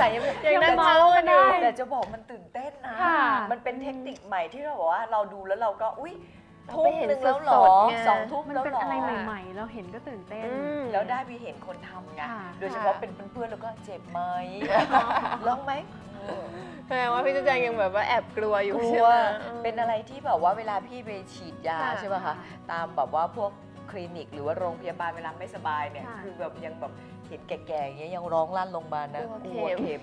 แต่ยังยังได้แต่เมาส์กันอยู่แต่จะบอกมันตื่นเต้นนะ ค่ะมันเป็นเทคนิคใหม่ที่เราบอกว่าเราดูแล้วเราก็อุ้ยเราทุ่ไปมเห็นหนึ่งแล้วเหรสอดๆไง สองทุ่มมันแล้วเป็นเหรออะไรใหม่ ๆ เราเห็นก็ตื่นเต้นอืมแล้วได้ไปเห็นคนทำไงค่ะ โดยเฉพาะเป็นเพื่อนๆแล้วก็เจ็บไหมลองไหมแสดงว่าพี่จุ๊บแจงยังแบบว่าแอบกลัวอยู่กลัใช่วไหม เป็นอะไรที่แบบว่าเวลาพี่ไปฉีดยาค่ะ ใช่ป่ะคะตามแบบว่าพวกคลินิกหรือว่าโรงพยาบาลเวลาไม่สบายเนี่ยค่ะ คือแบบยังแบบ เห็นแก่ๆอย่างเงี้ยยังร้องลั่นโรงพยาบาลนะกกลัลัววเข็เข็มม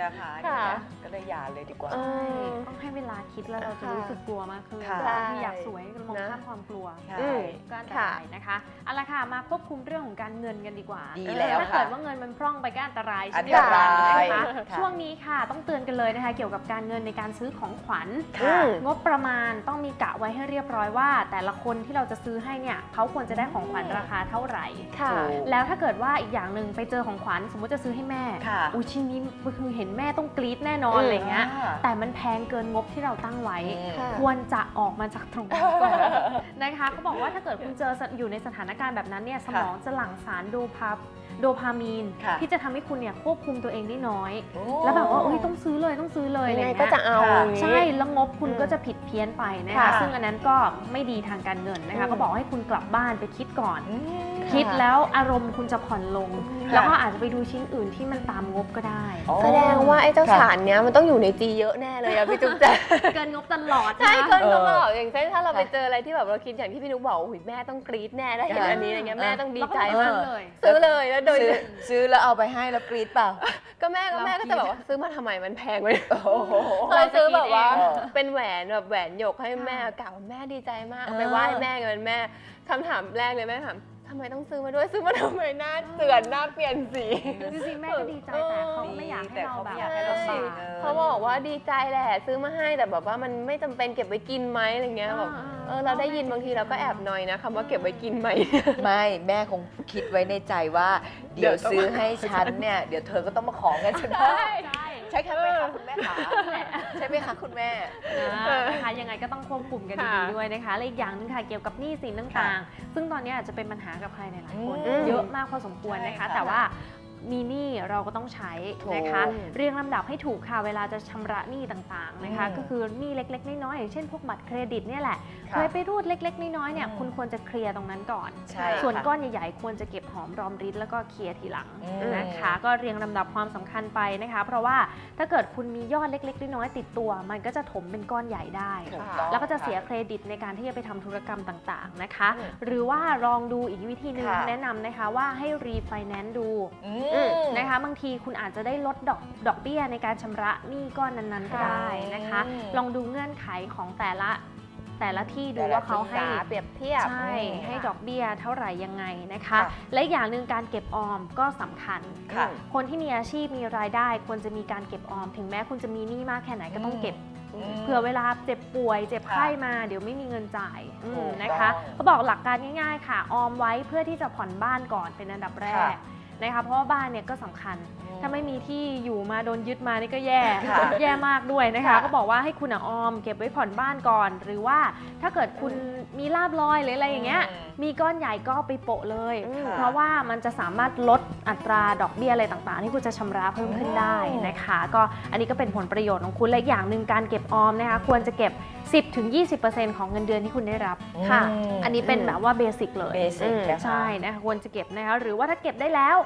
นะคะค่ะเนี่ยก็เลยหยาเลยดีกว่าเออต้องให้เวลาคิดแล้วเราจะค่ะรู้สึกกลัวมากขึ้นค่ะบางที่อยากสวยก็มองนะข้ามความกลัวใช่อืมก็อันตรายนะคะเอาละค่ะมาควบคุมเรื่องของการเงินกันดีกว่าดีแล้วถ้าค่ะเกิดว่าเงินมันพร่องไปก็อันตรายอัเช่นนตเดียวกัรานยนะคะค่ะช่วงนี้ค่ะต้องเตือนกันเลยนะคะ เกี่ยวกับการเงินในการซื้อของขวัญ ค่ะอืมงบประมาณต้องมีกะไว้ให้เรียบร้อยว่า แต่ละคนที่เราจะซื้อให้เนี่ยเขาควรจะได้ของขวัญราคาเท่าไหร่ ค่ะ ถูก แล้วถ้าเกิดว่าอีกอย่างหนึ่งไปเจอของขวัญสมมติจะซื้อให้แม่ค่ะ อุ้ยชิ้นนี้คือเห็นแม่ต้องกรี๊ดแน่นอนอืมอะไรเงี้ยอ่าแต่มันแพงเกินงบที่เราตั้งไว้อืมค่ะควรจะออกมาจากตรงนั้นก่อนนะคะเขาบอกว่าถ้าเกิดคุณเจออยู่ในสถานการณ์แบบนั้นเนี่ยสมองจะหลั่งสารโดพาโดพามีนค่ะที่จะทำให้คุณเนี่ยควบคุมตัวเองได้น้อยโอ้แล้วแบบว่าเอ้ยต้องซื้อเลยต้องซื้อเลยอะไรยังไงเงี้ยก็จะเอาค่ะอย่างนี้ใช่แล้วงบคุณอืมก็จะผิดเพี้ยนไปนะคะค่ะซึ่งอันนั้นก็ไม่ดีทางการเงินนะคะอืมก็บอกให้คุณกลับบ้านไปคิดก่อนอืม คิดแล้วอารมณ์คุณจะผ่อนลงค่ะแล้วก็อาจจะไปดูชิ้นอื่นที่มันตามงบก็ได้อ๋อแสดงว่าไอ้เจ้าค่ะสารเนี้ยมันต้องอยู่ในจีเยอะแน่เลยอะพี่จุ๊บแจงเกินงบตลอดใช่นะเกินเออก็ตลอดอย่างเช่นถ้าเราไปค่ะเจออะไรที่แบบเราคิดอย่างที่พี่นุ๊กบอกโอ้ยแม่ต้องกรี๊ดแน่ได้เห็นค่ะอันนี้อะไรเงี้ยแม่ต้องดีใจแล้วก็มากซื้อเลยซื้อเลยแล้วโดยซื้อซื้อแล้วเอาไปให้แล้วกรี๊ดเปล่าก็แม่ก็แม่ก็จะแบบว่าซื้อมาทำไมมันแพงไปโอ้โหเคยซื้อแบบว่าเออเป็นแหวนแบบแหวนหยกให้แม่ค่ะกล่าวว่าแม่ดีใจมากเออเอาไปไหว้แม่เงินแม่คำถามแรกเลยแม่ถามทำไมต้องซื้อมาด้วยซื้อมาทำไมหน้าเตือนหน้าเปลี่ยนสีจริงๆแม่ก็ดีใจแต่เขาไม่อยากให้เราแบบแต่เขาไม่อยากให้เราเสียลำบากเงินเขาบอกว่าดีใจแหละซื้อมาให้แต่แบบว่ามันไม่จำเป็นเก็บไว้กินไหมอะไรเงี้ยแบบอ่าเออเราได้ยินบางทีเราก็แอบหน่อยนะคำว่าเก็บไว้กินไหมไม่แม่คงคิดไว้ในใจว่า เดี๋ยวเดี๋ยวต้องซื้อให้ฉันเนี่ยเดี๋ยวเธอก็ต้องมาของเงินฉันใช่ ใช่ใช่ไหมคะคุณแม่ขาใช่ไหมคะคุณแม่นะนะคะยังไงก็ต้องควบคุมกันดีค่ะๆด้วยนะคะและอีกอย่างหนึงค่ะเกี่ยวกับหนี้สินต่างๆ ซึ่งตอนนี้อาจจะเป็นปัญหากับใครหลายๆคนอืมเยอะมากพอสมควรนะคะใช่ค่ะแต่ว่า มีหนี้เราก็ต้องใช้นะคะ ถูกเรียงลำดับให้ถูกค่ะเวลาจะชำระหนี้ต่างๆนะคะ อืมก็คือหนี้เล็ก ๆ น้อยๆอย่างเช่นพวกบัตรเครดิตเนี่ยแหละค่ะเคยไปรูดเล็ก ๆ น้อยๆเนี่ยอืมคุณควรจะเคลียร์ตรงนั้นก่อน ใช่ส่วนค่ะ ก้อนใหญ่ๆควรจะเก็บหอมรอมริบแล้วก็เคลียร์ทีหลังอืม นะคะ ก็เรียงลำดับความสำคัญไปนะคะ เพราะว่าถ้าเกิดคุณมียอดเล็ก ๆ น้อยๆติดตัว มันก็จะถมเป็นก้อนใหญ่ได้ ถูกต้อง แล้วก็จะเสียค่เครดิตในการที่จะไปทำธุรกรรมต่างๆนะคะ อืมหรือว่าลองดูอีกวิธีหนึ่งค่ะ แนะนำนะคะว่าให้รีไฟแนนซ์ดู อืมนะคะบางทีคุณอาจจะได้ลดดอกดอกเบี้ยในการชำระหนี้ก้อนนั้นๆก็ค่ะได้นะคะ อืม ลองดูเงื่อนไขของแต่ละแต่ละที่ดูแต่ละว่าเขาให้ศึกษาเปรียบเทียบ ใช่อืมให้ดอกเบี้ยเท่าไหร่ยังไงนะคะ ค่ะและอีกอย่างหนึ่งการเก็บออมก็สำคัญค่ะ คนที่มีอาชีพมีรายได้ ควรจะมีการเก็บออม ถึงแม้คุณจะมีหนี้มากแค่ไหนก็ต้องเก็บ ม เผื่อเวลาเจ็บป่วย เจ็บไข้ค่ะมา เดี๋ยวไม่มีเงินจ่ายอืมถูกนะคะต้องเขาบอกหลักการง่าย ๆ ค่ะ ออมไว้เพื่อที่จะผ่อนบ้านก่อนเป็นอันดับแรกค่ะ นะคะเพราะว่าบ้านเนี่ยก็สำคัญอืมถ้าไม่มีที่อยู่มาโดนยึดมานี่ก็แย่ ค่ะแย่มากด้วยนะคะ ค่ะก็บอกว่าให้คุณอะออม เก็บไว้ผ่อนบ้านก่อน หรือว่าถ้าเกิดคุณมีลาบลอยหรืออะไรอย่างเงี้ยอืมมีก้อนใหญ่ก็เอาไปโปะเลย อืมเพราะว่ามันจะสามารถลดอัตราดอกเบี้ยอะไรต่างๆ ที่คุณจะชำระเพิ่มขึ้นได้นะคะ ก็อันนี้ก็เป็นผลประโยชน์ของคุณและอีกอย่างหนึ่งการเก็บออมนะคะควรจะเก็บ 10-20%ของเงินเดือนที่คุณได้รับค่ะมอันนี้เป็นแบบว่าเบสิกเลยเบสิกอืมนะคะ ใช่นะคะควรจะเก็บนะคะหรือว่าถ้าเก็บได้แล้ว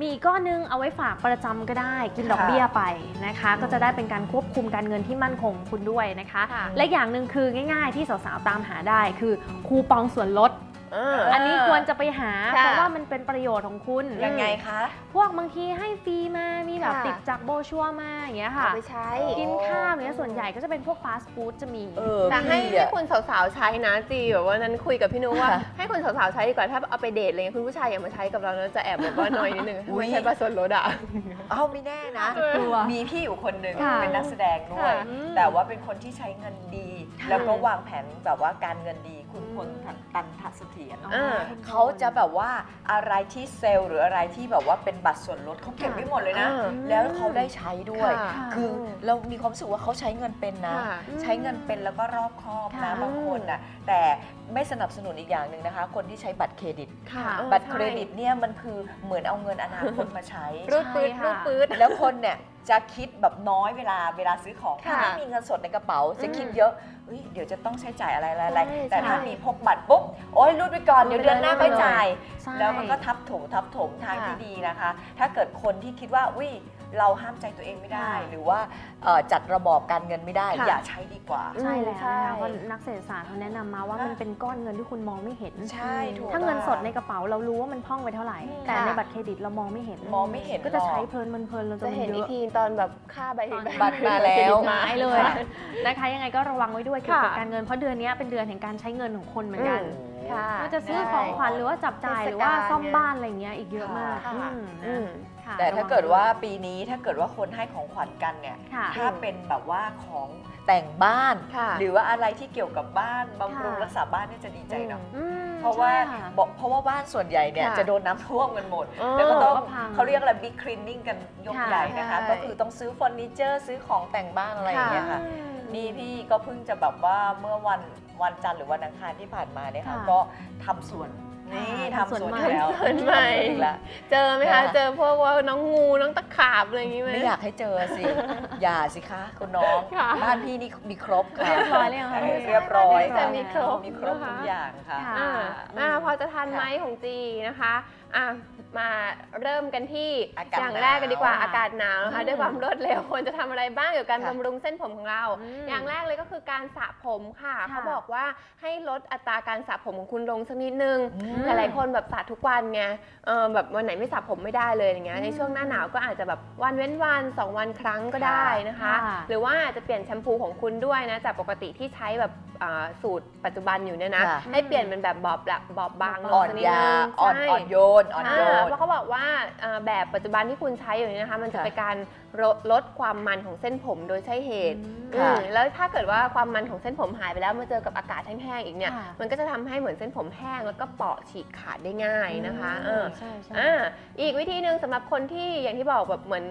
มีอีกก้อนหนึงเอาไว้ฝากประจำก็ได้กินดอกค่ะเบี้ยไปนะคะ ก็จะได้เป็นการควบคุมการเงินที่มั่นคงของคุณด้วยนะคะค่ะและอย่างหนึ่งคือง่าย ๆ ที่สาวๆตามหาได้คือคูปองส่วนลด เอออันนี้ควรจะไปหา ค่ะ เพราะว่ามันเป็นประโยชน์ของคุณยังไงคะ พวกบางทีให้ฟรีมา มีแบบค่ะ ติดจากโบรชัวร์มาอย่างเงี้ยค่ะ เอาไปใช้ กินข้าวเนี่ยส่วนใหญ่ก็จะเป็นพวกฟาสต์ฟู้ดจะมี เออแต่ให้พี่ให้อะคุณสาวๆใช้นะจีแบบว่านั้นคุยกับพี่นุ้ว่าค่ะให้คุณสาวๆใช้ดีกว่าถ้าเอาไปเดทอะไรเงี้ยคุณผู้ชายอย่ามาใช้กับเรานะจะแอบแบบว่าน้อยนิดนึงอุ๊ยไม่ใช่ปลาส่วนลดอะ เอ้าไม่แน่นะ กลัว มีพี่อยู่คนหนึ่งค่ะเป็นนักแสดงด้วย ค่ะ แต่ว่าเป็นคนที่ใช้เงินดีค่ะแล้วก็วางแผนแบบว่าการเงินดี คุณพลทันตันทัศเทถียรอ่า เขาจะแบบว่าอะไรที่เซลล์หรืออะไรที่แบบว่าเป็นบัตรส่วนลดเขาเก็บไว้หมดเลยนะ อ่าแล้วเขาได้ใช้ด้วย ค่ะคือเรามีความรู้สึกว่าเขาใช้เงินเป็นนะ ค่ะ ใช้เงินเป็นแล้วก็รอบคอบนะค่ะ บางคนนะแต่ไม่สนับสนุนอีกอย่างหนึ่งนะคะ คนที่ใช้บัตรเครดิต ค่ะบัตรเครดิตเนี่ยมันคือเหมือนเอาเงินอนาคตมาใช้ รูดปืดใช่ค่ะ รูดปืด แล้วคนเนี่ยจะคิดแบบน้อยเวลาเวลาซื้อของค่ะถ้าไม่มีเงินสดในกระเป๋าจะคิดเยอะเฮ้ยเดี๋ยวจะต้องใช้จ่ายอะไรอะไรอะไรใช่แต่ถ้าใช่ มีพกบัตรปุ๊บโอ้ยรูดไปก่อนรูดเดี๋ยวไปเดือนหน้าเลยค่อยจ่าย ใช่ แล้วมันก็ทับถมทับถมทางค่ะที่ดีนะคะ ถ้าเกิดคนที่คิดว่าวิ เราห้ามใจตัวเองไม่ได้ค่ะหรือว่าเอ่อจัดระบอบการเงินไม่ได้ค่ะอย่าใช้ดีกว่า ใช่แล้วใช่นะคะเพราะนักเศรษฐศาสตร์เขาแนะนำมาว่าค่ะมันเป็นก้อนเงินที่คุณมองไม่เห็นใช่ถูกถ้าเงินสดในต้องกระเป๋าเรารู้ว่ามันพร่องไปเท่าไหร่อืมแต่ค่ะในบัตรเครดิตเรามองไม่เห็นมองไม่เห็นก็จะใช้หรอกเพลินมันเพลินเราจะจะเห็นเยอีกอะทีตอนแบบค่าใบตอนบัตรมาแล้วหายเลยค่ะนะคะยังไงก็ระวังไว้ด้วยเกี่ยวกับค่ะการเงินเพราะเดือนนี้เป็นเดือนแห่งการใช้เงินของคนเหมือนกันอืมค่ะไม่ว่าจะซื้อของขวัญหรือว่าจับจ่ายเทศกาลหรือว่าซ่อมบ้านอะไรเงี้ยอีกเยอะมากค่ะอืมอืมค่ะ แต่ถ้าระงเกิดว่าปีนี้ถ้าเกิดว่าคนให้ของขวัญกันเนี่ยค่ะถ้าเป็นแบบว่าของแต่งบ้าน ค่ะหรือว่าอะไรที่เกี่ยวกับบ้านบำรุงค่ะ รักษาบ้านเนี่ยจะดีใจเนาะอืมเพราะว่าใช่ค่ะบอกเพราะว่าบ้านส่วนใหญ่เนี่ยค่ะจะโดนน้ำท่วมกันหมดอ๋อแล้วก็ต้องก็พังเขาเรียกอะไรบิ๊กคลีนนิ่งกันยกค่ะ ใหญ่นะคะ ใช่ ก็คือต้องซื้อเฟอร์นิเจอร์ซื้อของแต่งบ้านอะไรอย่างเงี้ยค่ะนี่พี่ก็เพิ่งจะแบบว่าเมื่อวันวันจันทร์หรือวันอังคารที่ผ่านมาเนี่ยค่ะค่ะก็ทำสวน นี่ค่ะทำสวนทำสวนอีกแล้วทำสวนใหม่ทำสวนอีกแล้วเจอไหมคะค่ะเจอพวกว่าน้องงูน้องตะขาบอะไรอย่างงี้ไหมไม่อยากให้เจอสิอย่าสิคะคุณน้องค่ะบ้านพี่นี่มีครบค่ะเรียบร้อยเลยเหรอคะเรียบร้อยจะค่ะมีครบมีครบทุกอย่างค่ะค่ะอ่าอ่าพอจะทันค่ะไหมของจีนะคะ อะมาเริ่มกันที่อากาศอย่างแรกกันดีกว่าหนาวอากาศหนาวนะคะอืมด้วยความรวดเร็วควรจะทำอะไรบ้างเกี่ยวกับการค่ะบำรุงเส้นผมของเรา อืมอย่างแรกเลยก็คือการสระผมค่ะค่ะเขาบอกว่าให้ลดอัตราการสระผมของคุณลงสักนิดนึงอืมหลายๆคนแบบสระทุกวันไงเออแบบวันไหนไม่สระผมไม่ได้เลยอย่างเงี้ยในช่วงหน้าหนาวก็อาจจะแบบวันเว้นวันสองวันครั้งก็ได้นะคะ ค่ะ หรือว่าอาจจะเปลี่ยนแชมพูของคุณด้วยนะจากปกติที่ใช้แบบอ่าสูตรปัจจุบันอยู่เนี่ยนะค่ะ ให้เปลี่ยนเป็นแบบบอบละบอบบางลอ่งอนสักนิดยานึงอ่อนใช่ อ่อนโยนอ่อนโยอ่านเพราะเขาบอกว่าอ่าแบบปัจจุบันที่คุณใช้อยู่เนี่ยนะคะมันจะค่ะเป็นการลดลดความมันของเส้นผมโดยใช่เหตุค่ะอืมแล้วถ้าเกิดว่าความมันของเส้นผมหายไปแล้วมาเจอกับอากาศแห้งๆอีกเนี่ย ค่ะ มันก็จะทำให้เหมือนเส้นผมแห้งแล้วก็เปราะฉีกขาดได้ง่ายนะคะเออ ใช่ใช่ อ่าอีกวิธีหนึ่งสำหรับคนที่อย่างที่บอกแบบเหมือน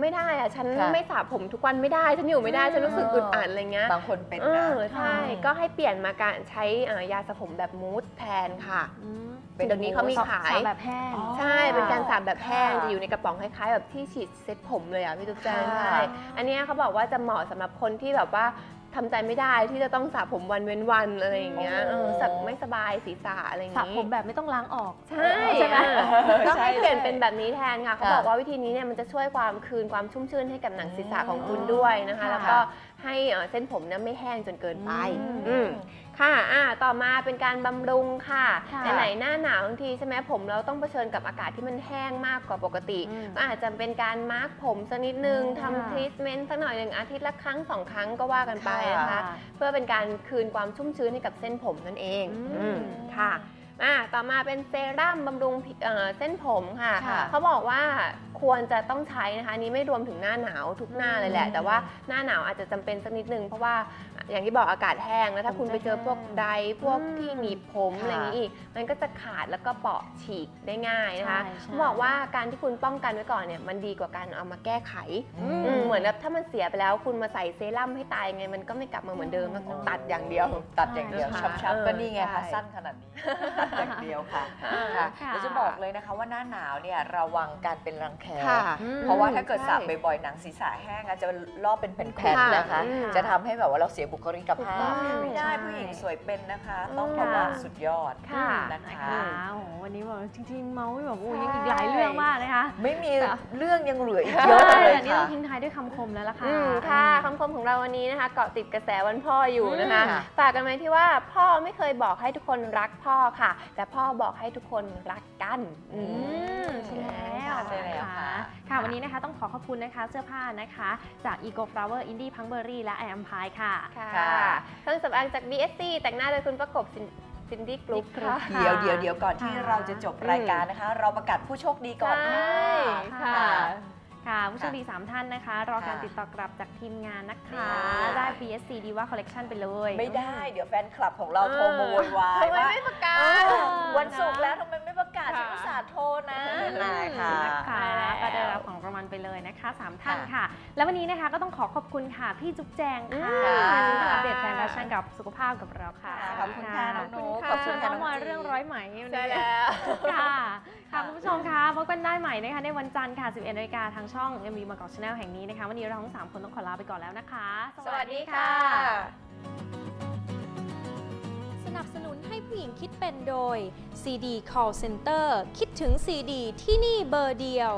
ไม่ได้อะฉันค่ะไม่สระผมทุกวันไม่ได้ ฉันอยู่ไม่ได้ ฉันรู้สึกอึดอัดอะไรเงี้ยบางคนเป็นเอนะ อใช่อืมก็ให้เปลี่ยนมาการใช้อ่ายาสระผมแบบมูสแทนค่ะ อืม เป็นเดี๋ยวนี้เขามีขาย สระแบบแห้งอ๋อใช่เป็นการสระแบบแห้งค่ะ จะอยู่ในกระป๋องคล้ายๆ แบบที่ฉีดเซ็ตผมเลยอะพี่ตุ๊กแจนค่ะ ใช่อันเนี้ยเขาบอกว่าจะเหมาะสำหรับคนที่แบบว่าทำใจไม่ได้ที่จะต้องสระผมวันเว้นวันอะไรอย่างเงี้ยเออสักไม่สบายศีรษะอะไรอย่างสระงี้ผมแบบไม่ต้องล้างออก ใช่ใช่ไหมก็ให้ใช่เปลี่ยนใช่เป็นแบบนี้แทนค่ะเขาค่ะบอกว่าวิธีนี้เนี่ยมันจะช่วยความคืนความชุ่มชื่นให้กับหนังศีรษะของคุณด้วยนะคะค่ะแล้วก็ ให้เอ่อเส้นผมเนี่ยไม่แห้งจนเกินไปอืมอืมค่ะอ่าต่อมาเป็นการบำรุงค่ะค่ะ ไหนๆหน้าหนาวบางทีใช่ไหมผมเราต้องเผชิญกับอากาศที่มันแห้งมากกว่าปกติอืมก็อาจจะเป็นการมาร์กผมสักนิดนึงอืมทำทรีทเมนต์สักหน่อยหนึ่งอาทิตย์ละครั้งสองครั้งก็ว่ากันไปนะคะค่ะเพื่อเป็นการคืนความชุ่มชื้นให้กับเส้นผมนั่นเองอืมอืมค่ะอ่าต่อมาเป็นเซรั่มบำรุงผิเอ่อเส้นผมค่ะค่ะ เขาบอกว่า ควรจะต้องใช้นะคะอันนี้ไม่รวมถึงหน้าหนาวทุกหน้าเลยแหละอืมแต่ว่าหน้าหนาวอาจจะจำเป็นสักนิดนึงเพราะว่าอย่างที่บอกอากาศแห้งแล้วถ้าผมคุณไปเจอจะพวกแห้งไดร์พวกอืมที่หนีบผมค่ะอะไรอย่างนี้อีกมันก็จะขาดแล้วก็เปราะฉีกได้ง่ายนะคะใช่ใช่เขาบอกว่าการที่คุณป้องกันไว้ก่อนเนี่ยมันดีกว่าการเอามาแก้ไขอืมอืมเหมือนแบบถ้ามันเสียไปแล้วคุณมาใส่เซรั่มให้ตายยังไงมันก็ไม่กลับมาเหมือนเดิมมันก็ตัดอย่างเดียว ตัดอย่างเดียวใช่ชับชับเออก็นี่ไงคะใช่สั้นขนาดนี้ตัดอย่างเดียวค่ะอ่าค่ะค่ะเดี๋ยวจะบอกเลยนะคะว่าหน้าหนาวเนี่ยระวังการเป็นรังแคค่ะอืมเพราะว่าถ้าเกิดสระใช่บ่อยๆหนังศีรษะแห้งอาจจะลอกเป็นแผ่นค่ะๆนะคะอืมจะทำให้แบบว่าเราเสียบุคลิกภาถูกต้พองไม่ได้ใช่ผู้หญิงสวยเป็นนะคะอืมต้องบอกว่าสุดยอดค่ะนะคะค่ะโอ้โหวันนี้แบบจริงๆเมาส์แบบโอ้ยยังอีกหลายเรื่องมากนะคะ ไม่มีค่ะเรื่องยังเหลืออีกใช่เยอะเลยแต่นี่ค่ะต้องทิ้งท้ายด้วยคำคมแล้วล่ะค่ะอืมค่ะคำคมของเราวันนี้นะคะ เกาะติดกระแสวันพ่ออยู่นะคะอืมฝากกันไว้ที่ว่าพ่อไม่เคยบอกให้ทุกคนรักพ่อค่ะ แต่พ่อบอกให้ทุกคนรักกันอือืมมใช่ แล้วใช่แล้วค่ะ ค่ะ วันนี้นะคะต้องขอขอบคุณนะคะเสื้อผ้านะคะ จาก Eco Flower Indie p u n k b e r r y และ I Am Pie ค่ะ ค่ะค่ะเครื่องสำอางจาก BSC แต่งหน้าโดยคุณประกบซินดี้กรุ๊ปค่ะเดี๋ยวเดี๋ยวเดี๋ยวก่อนที่ค่ะเราจะจบรายการนะคะ เราประกาศผู้โชคดีก่อนใช่ค่ะค่ะค่ะผู้โชคดี 3 ท่านนะคะ รอการค่ะติดต่อกลับจากทีมงานนะคะค่ะได้ BSC Diva Collection ไปเลย ไม่ได้ เดี๋ยวแฟนคลับของเราโทรมาโวยวายทำไมว่าไม่ประกาเอศอวันศุ เลยนะคะ3ท่านค่ะค่ะ แล้ววันนี้นะคะก็ต้องขอขอบคุณค่ะพี่จุ๊บแจงค่ะอืมที่มาค่ะอัปเดตแฟนแฟชั่นกับสุขภาพกับเราค่ะค่ะขอบคุณค่ะน้องนุ๊กขขออบบคุคุณณน้ค่ะองน้องมาจีเรื่องร้อยไหมวันใช่นี้แล้วค่ะค่ะคุณผู้ชมคะพบกันได้ใหม่นะคะในวันจันทร์ค่ะ 11นาฬิกาทางช่อง MV มากอกชาแนลแห่งนี้นะคะ วันนี้เราทั้ง 3 คนต้องขอลาไปก่อนแล้วนะคะ สวัสดีค่ะ สนับสนุนให้ผู้หญิงคิดเป็นโดย CD Call Center คิดถึง CD ที่นี่เบอร์เดียว